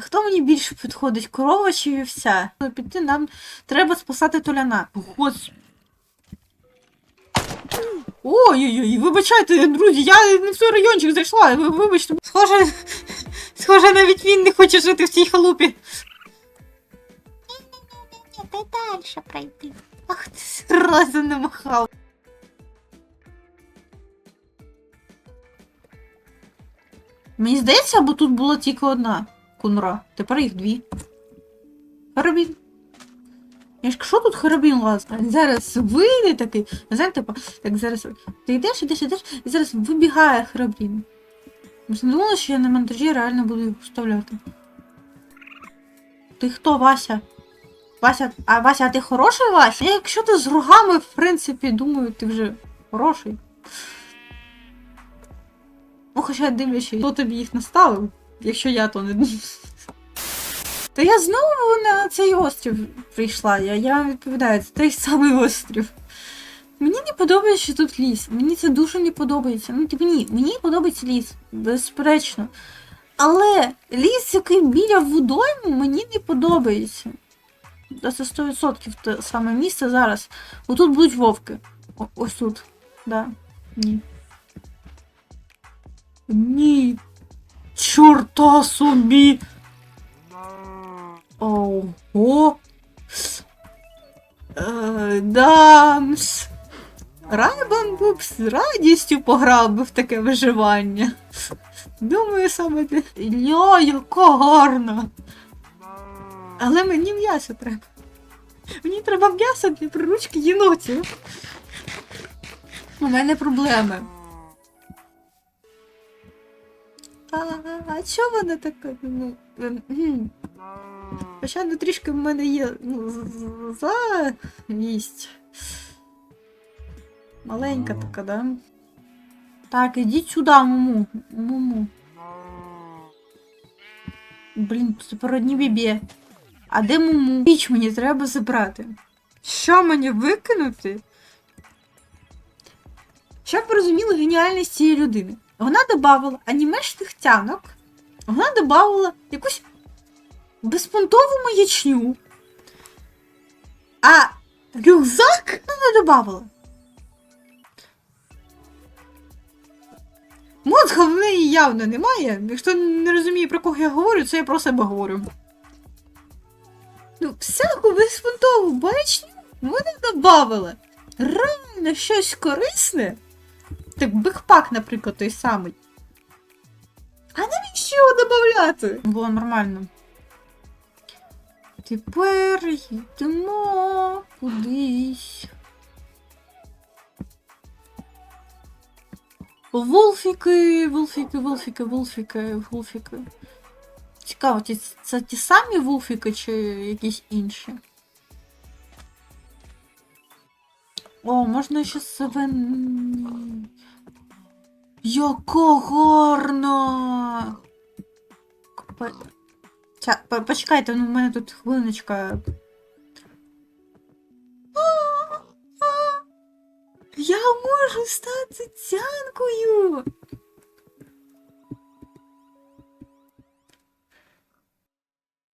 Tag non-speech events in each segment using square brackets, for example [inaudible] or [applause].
Хто мені більше підходить, корова чи вівся? Ну, Піти нам треба спасати Толяна. Господи. Ой-ой-ой, вибачайте, друзі, я не в той райончик зайшла, вибачте. Схоже, схоже, навіть він не хоче жити в цій халупі. Ні, дай далі пройти. Ах ти сразу намахав. Мені здається, або тут була тільки одна кунра. Тепер їх дві. Харабін. Я ж що тут харабін лазить? Зараз вийде такий. Знаєте, типа, так зараз ти йдеш, йдеш, йдеш, і зараз вибігає харабін. Я ж не думала, що я на монтажі реально буду їх вставляти. Ти хто, Вася? Вася, а Вася, а ти хороший Вася? Я, Якщо ти з рогами, в принципі, думаю, ти вже хороший. Ну, хоча дивлячись, хто тобі їх наставив, якщо я, то не. То я знову на цей острів прийшла. Я, я відповідаю, це той самий острів. Мені не подобається, що тут ліс. Мені це дуже не подобається. Ну, типу, ні, мені подобається ліс, безперечно. Але ліс, який біля водойму, мені не подобається. Та Це 100% те саме місце зараз. Отут будуть вовки. О, ось тут. Да. Ні. Ні. Чорта собі. Ого. Е, дамс. Райбан був з радістю пограв би в таке виживання. Думаю, саме ти. Ля, яка гарна. Але мені м'ясо треба. Мені треба м'ясо для приручки єнотів. У мене проблеми. А, чого вона така? Ну, ем. Хоча ну, трішки в мене є ну, завість. Маленька така, да? Так, ідіть сюди, муму. Муму. Блін, тут тепер одні бібі. А де муму? Піч мені треба забрати. Що мені викинути? Щоб розуміли геніальність цієї людини. Вона додавала анімешних тянок, вона додавала якусь безпонтову маячню. А рюкзак вона додавала. Мозга в неї явно немає. Якщо не розуміє, про кого я говорю, це я про себе говорю. Ну, всяку безпонтову бачню вона додавала. Реально щось корисне. Так бекпак, наприклад, той самий. А навіщо його додавати? Було нормально. Тепер йдемо кудись. Вулфіки, вулфіки, вулфіки, вулфіки, вулфіки. Цікаво, це ті самі вулфіки чи якісь інші? О, можна ще себе. По- Ця, по- почекайте, ну в мене тут хвилиночка. Я можу стати цянкою!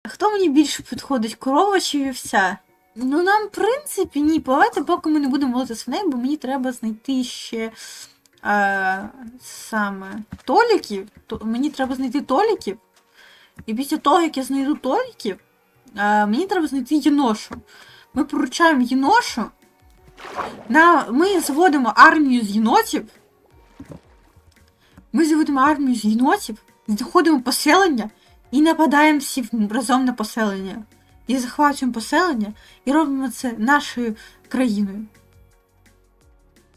Хто мені більше підходить, корова чи вівся? Ну, нам, в принципі, ні. Давайте, поки ми не будемо молити свиней, бо мені треба знайти ще е, саме толіків. То, мені треба знайти толіків. І після того, як я знайду толіків, е, мені треба знайти єношу. Ми поручаємо єношу. На, ми заводимо армію з єнотів. Ми заводимо армію з єнотів, знаходимо поселення і нападаємо всі разом на поселення. І захвачуємо поселення і робимо це нашою країною.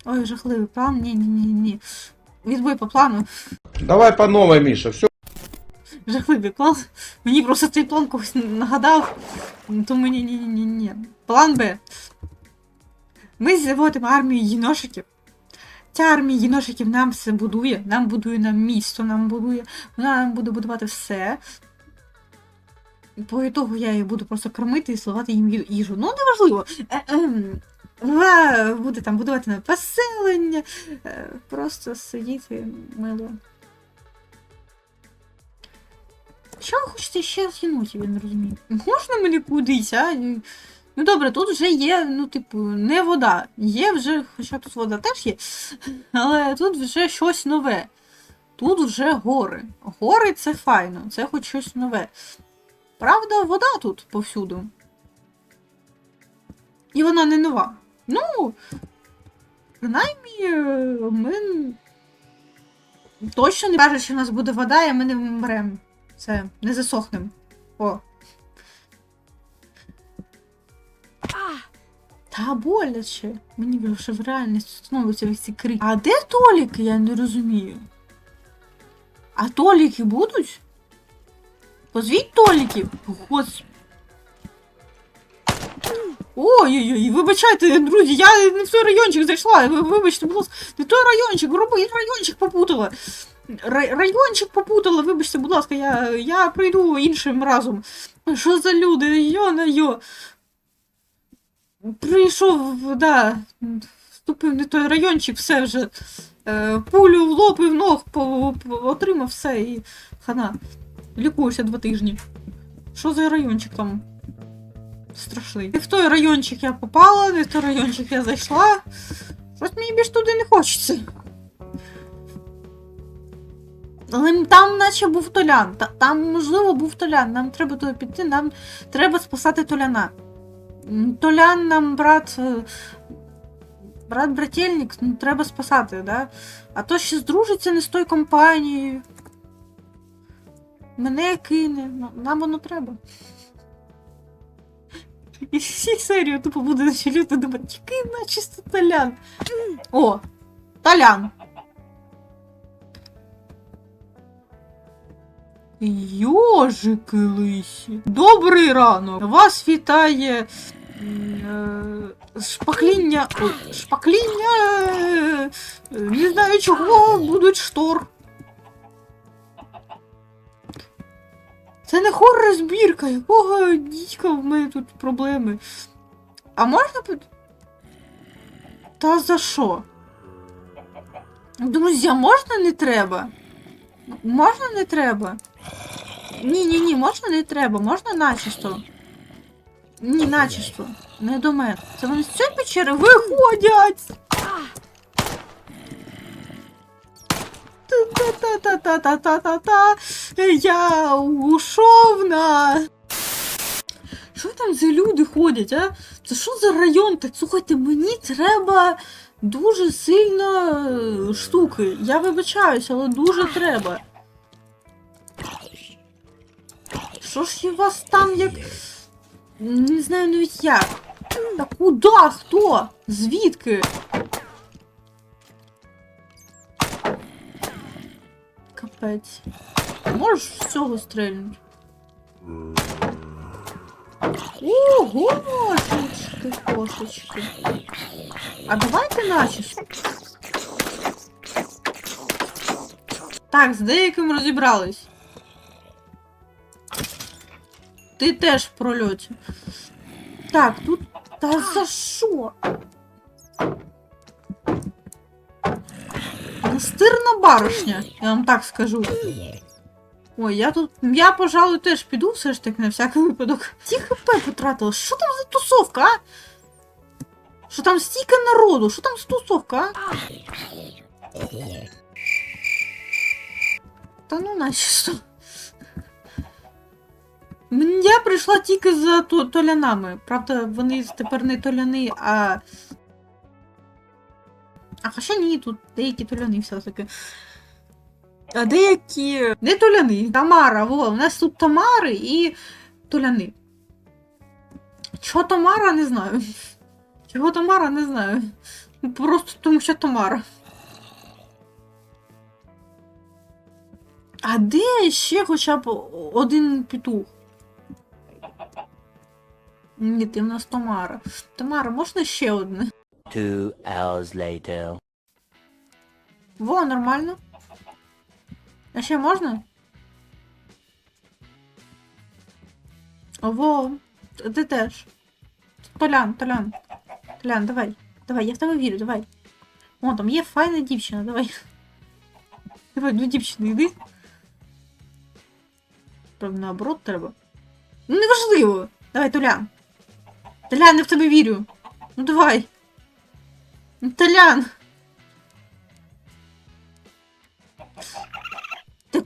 Ой, жахливий план. Ні, ні, ні, ні. Відбой по плану. Давай по новой, Миша, все. Жахливий план. Мені просто цей план когось нагадав. То мені ні, ні, ні, ні. План Б. Ми заводимо армію єношиків. Ця армія єношиків нам все будує. Нам будує нам місто, нам будує. Вона нам буде будувати все. По ітогу я її буду просто кормити і сливати їм їжу. Ну, неважливо. Е, ем, буде там будувати на поселення. е, Просто сидіти мило. Що ви хочете ще з єнотів, я не розумію. Можна мені кудись, а? Ну добре, тут вже є, ну, типу, не вода. Є вже, хоча тут вода теж є, але тут вже щось нове. Тут вже гори. Гори це файно, це хоч щось нове. Правда, вода тут повсюду. І вона не нова. Ну, принаймні, е, ми точно не кажуть, що в нас буде вода, і ми не вмремо. Це, не засохнемо. Та боляче. Мені вже в реальності становиться весь крики. А де толіки, я не розумію. А толіки будуть? Позвіть толіків. Господи. Ой-ой-ой, вибачайте, друзі, я не в той райончик зайшла. Вибачте, будь ласка, не той райончик, роби, райончик попутала. Рай- райончик попутала, вибачте, будь ласка, я, я прийду іншим разом. Що за люди? Йо-на-йо. Прийшов, да, вступив не той райончик, все вже. Е, пулю в лоб і в ног по, по- отримав все і хана. Лікуюся два тижні. Що за райончик там? Страшний. Не в той райончик я попала, не в той райончик я зайшла. Щось мені більш туди не хочеться. Але там наче був Толян. Там, можливо, був Толян. Нам треба туди піти, нам треба спасати Толяна. Толян нам брат. е, Брат брательник, ну треба спасати, да? А то ще здружиться не з тою компанією. Мене кине. Ну, нам воно треба. [laughs] І всі серію тупо буде началюти думати, який начисто Толян. О! Толян! Йожики лисі. Добрий ранок. Вас вітає м, е, шпакління. ой, Шпакління. е, Не знаю чого будуть штор. Це не хор збірка, якого дідька в мене тут проблеми. А можна. Та за що? Друзі, можна не треба? Можна не треба? Ні, ні, ні, можна не треба, можна начисто. Ні, начисто. Не до мене. Це вони з цієї печери виходять. Та-та-та-та-та-та-та-та. Я ушов на. Що там за люди ходять, а? Це що за район? Так слухайте, мені треба дуже сильно е, штуки. Я вибачаюся, але дуже треба. Що ж у вас там як. Не знаю навіть як. Та куди? Хто? Звідки? Капець. Можеш з цього стрельнути? Ого, кошечки, кошечки. А давайте начисто. Так, з деяким розібрались. Ти теж в прольоті. Так, тут. Та за що? Настирна баришня, я вам так скажу. Ой, я тут. Я, пожалуй, теж піду все ж таки на всякий випадок. Ті хп потратила. Що там за тусовка, а? Що там стільки народу? Що там за тусовка, а? Та ну начисто. Я прийшла тільки за то- толянами. Правда, вони тепер не толяни, а. А хоча ні, тут деякі толяни все-таки. А деякі не толяни. Тамара, во, у нас тут Тамари і толяни. Чого Тамара, не знаю. Чого Тамара, не знаю. Просто тому що Тамара. А де ще хоча б один петух? Ні, ти в нас Тамара. Тамара, можна ще одне? Two hours later. Во, нормально. А ще можна? Во, ти теж. Толян, Толян. Толян, давай. Давай, я в тебе вірю, давай. О, там є файна дівчина, давай. Давай, до дівчини йди. Правда, наоборот треба. Ну, неважливо. Давай, Толян. Толян, я в тебе вірю. Ну давай. Ну, Толян.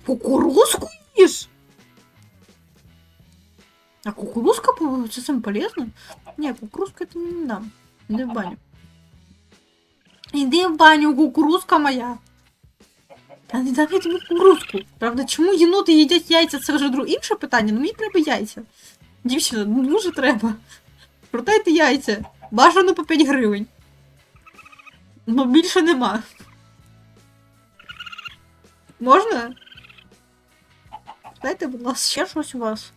Кукурузку їш? А кукурузка по- це сам полезно? Ні, кукурузку я тобі не дам. Іди в баню. Іди в баню, кукурузка моя. Та не дам я кукурузку. Правда, чому єноти їдять яйця, це вже друге інше питання, ну мені треба яйця. Дівчина, ну дуже треба. Продайте яйця. Бажано по 5 гривень. Ну більше нема. Можна? Дайте, будь ласка, ще щось у вас.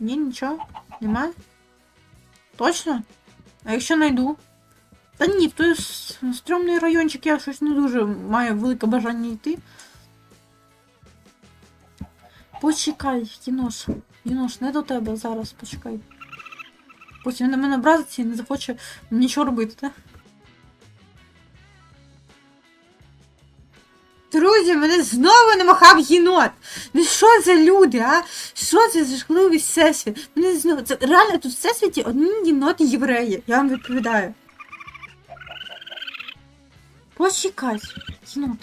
Ні, нічого. Немає? Точно? А якщо знайду? Та ні, в той стрьомний райончик я щось не дуже маю велике бажання йти. Почекай, Єнош. Єнош, не до тебе зараз, почекай. Потім він на мене образиться і не захоче нічого робити, так? Друзі, мене знову намахав єнот. Ну що за люди, а? Що це за жахливий всесвіт? Мене знову. Це реально тут в всесвіті одні єноти євреї. Я вам відповідаю. Почекай, єнот.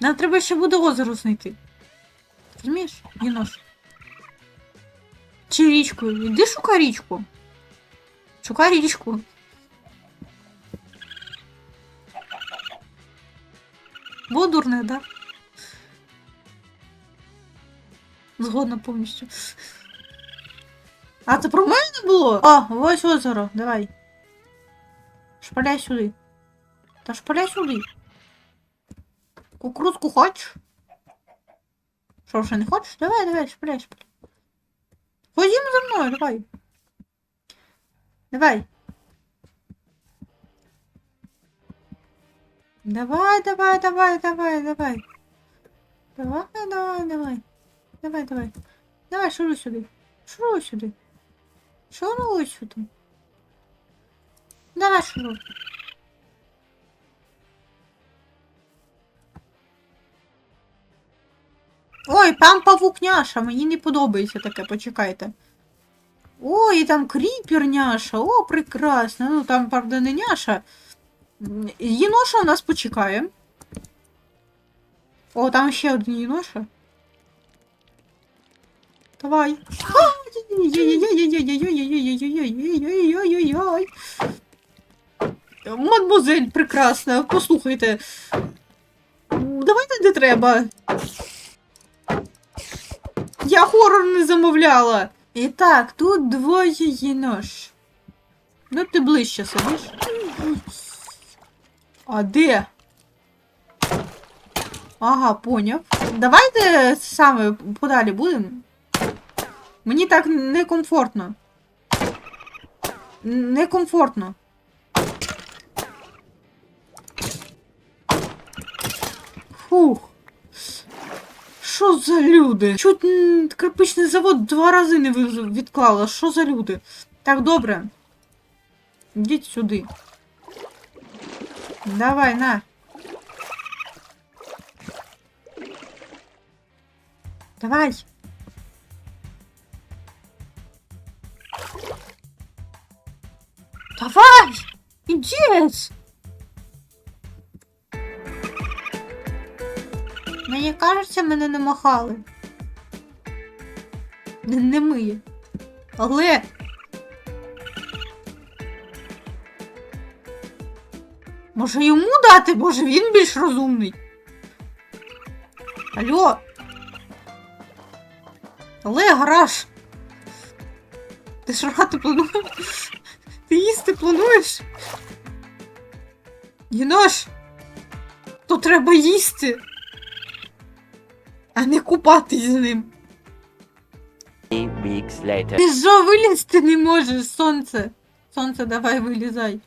Нам треба ще буде озеро знайти. Розумієш, єнош? Чи річку? Іди шукай річку. Шукай річку. Було дурне, да? Згодна повністю. А це про мене було? О, ось озеро, давай. Шпаляй сюди. Та шпаляй сюди. Кукурузку хочеш? Що, ще не хочеш? Давай, давай, шпаляй, шпаляй. Ходімо за мною, давай. Давай. Давай, давай, давай, давай, давай. Давай, давай, давай. Давай, давай. Давай, шуруй сюди. Шуруй сюди. Шуруй сюди. Давай, шуруй. Ой, там павукняша, мені не подобається таке, почекайте. Ой, і там кріпер няша, о, прекрасно. Ну там, правда, не няша. Єноша у нас почекає. О, там ще один єноша. Давай. Мадмузель прекрасна, послухайте. Давайте де треба. Я хорор не замовляла. І так, тут двоє єнош. Ну ти ближче сидиш. А де? Ага, поняв. Давайте саме подалі будемо. Мені так некомфортно. Некомфортно. Фух. Що за люди? Чуть кирпичний завод два рази не відклала. Що за люди? Так, добре. Йдіть сюди. Давай, на. Давай. Давай! Ідіть! Мені кажеться, мене не махали. Не, не ми. Але. Може йому дати? Може він більш розумний. Алло. Але гараж. Ти шарати плануєш? Ти їсти плануєш? Єнош! То треба їсти, а не купатись з ним. Weeks later. Ти що вилізти не можеш, сонце? Сонце, давай вилізай.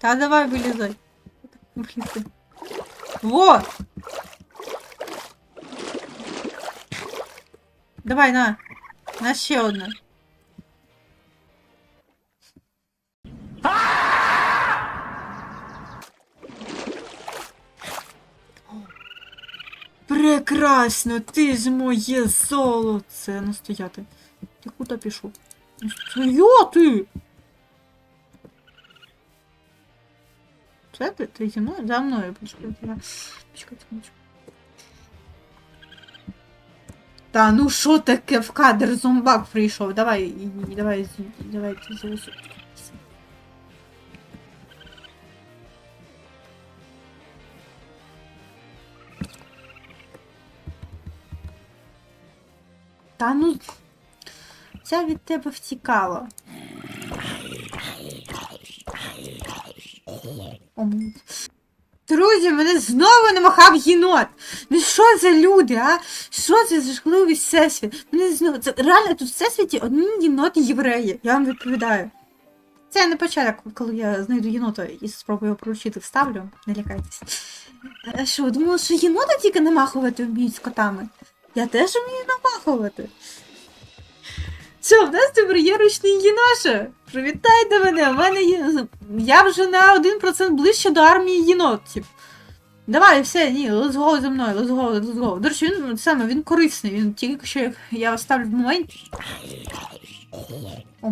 Та давай вилізай. Вилізай. Во! Давай, на. На ще одне. Прекрасно, ти ж моє золоце. Ну стояти. Ти куди пішов? Ну, Стояти! Це ти? Ти зі мною? За мною почекай. я-. Та ну що таке в кадр зомбак прийшов? Давай, давай, з- давай, ти зараз. Та ну. Це від тебе втікало. О, м. Друзі, мене знову намахав єнот. Ну що за люди, а? Що це за жахливий всесвіт? Мене знову. Це реально тут в всесвіті одні єноти євреї. Я вам відповідаю. Це не початок, коли я знайду єнота і спробую його приручити, вставлю. Не лякайтесь. А що, ви думали, що єноти тільки намахувати вміють з котами? Я теж вмію намахувати. Що, в нас тепер є ручний єноша. Привітайте мене, в мене є. Я вже на 1% ближче до армії єнотів. Давай, все, ні, let's go зі мною, let's go, let's go. До речі, він саме він корисний. Він тільки що я ставлю в моменті. О.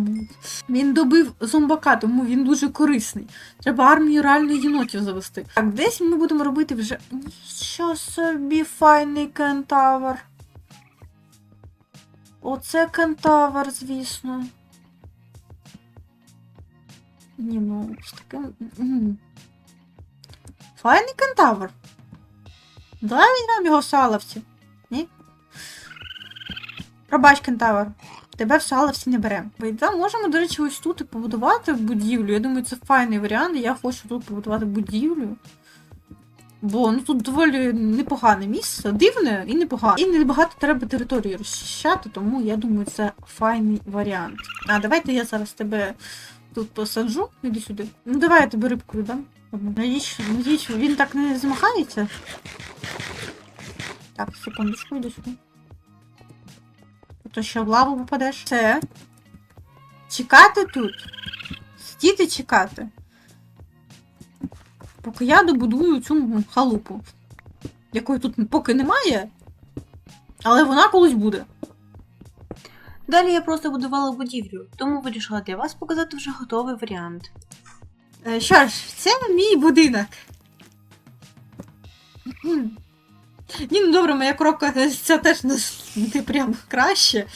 Він добив зомбака, тому він дуже корисний. Треба армію реально єнотів завести. Так, десь ми будемо робити вже. Що собі файний кентавр. Оце кентавр, звісно. Ні, ну, з таким. Файний кентавр. Давай візьмемо його в саловці. Ні? Пробач, кентавр. Тебе в саловці не беремо. Да, можемо, до речі, ось тут і побудувати будівлю. Я думаю, це файний варіант. Я хочу тут побудувати будівлю. Бо ну тут доволі непогане місце, дивне і непогане. І небагато треба території розчищати, тому я думаю, це файний варіант. А давайте я зараз тебе тут посаджу. Іди сюди. Ну давай я тебе рибку віддам. Навіщо? Навіщо? Він так не змахається? Так, секундочку, іди сюди. То ще в лаву попадеш. Все. Чекати тут. Сидіти чекати. Поки я добудую цю халупу. Якої тут поки немає. Але вона колись буде. Далі я просто будувала будівлю, тому вирішила для вас показати вже готовий варіант. Е, Що ж, це мій будинок. Ні, ну добре, моя коробка е, ця теж не, прям краще.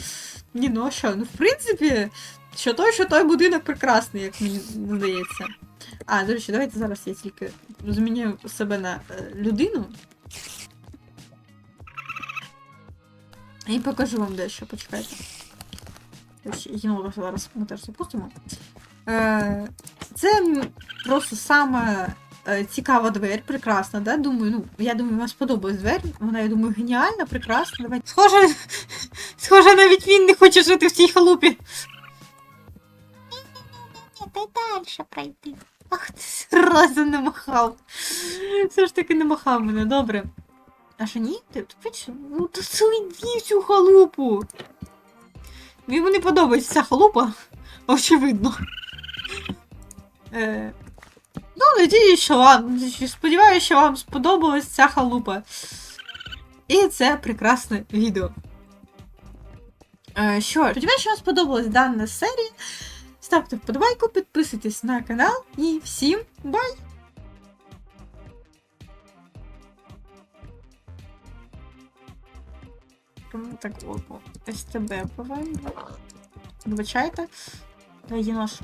Ні, ну що, ну в принципі, що той, що той будинок прекрасний, як мені здається. А, до речі, давайте зараз я тільки зміню себе на е, людину. І покажу вам дещо, почекайте. Єнота зараз ми теж запустимо. Е, це просто саме е, цікава двері, прекрасна, да? Думаю, ну, я думаю, вам сподобалась двері. Вона, я думаю, геніальна, прекрасна. Давайте. Схоже, схоже, навіть він не хоче жити в цій халупі. Дай далі пройти. Ах, ти зразу [laughs] не махав. Все ж таки не махав мене, добре. А що ні? Ти? Ну то в цю халупу. Йому не подобається ця халупа, очевидно. Е, ну, надіюсь, що вам. Сподіваюся, що вам сподобалась ця халупа. І це прекрасне відео. Е, що, сподіваюся, що вам сподобалась дана серія. Ставте вподобайку, підписуйтесь на канал і всім бай! Тому Так, о, о, СТБ буваємо. Вибачайте. Давай, Єнош.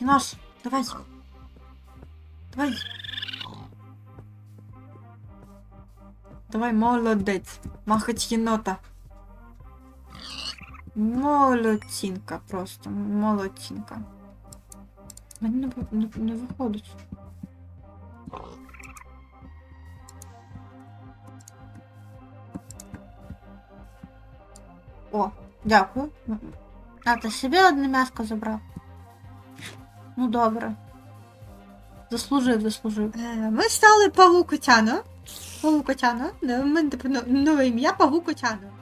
Єнош, давай. Давай. Давай, молодець. Махать єнота. Молодцінка просто, молодцінка. Мені не, не, не виходить. О, дякую. А, ти собі одне м'яско забрав. Ну добре. Заслужив, заслужив. Е, ми стали Паву Котяно. Паву Котяно. У мене тепер нове ім'я Паву Котяно.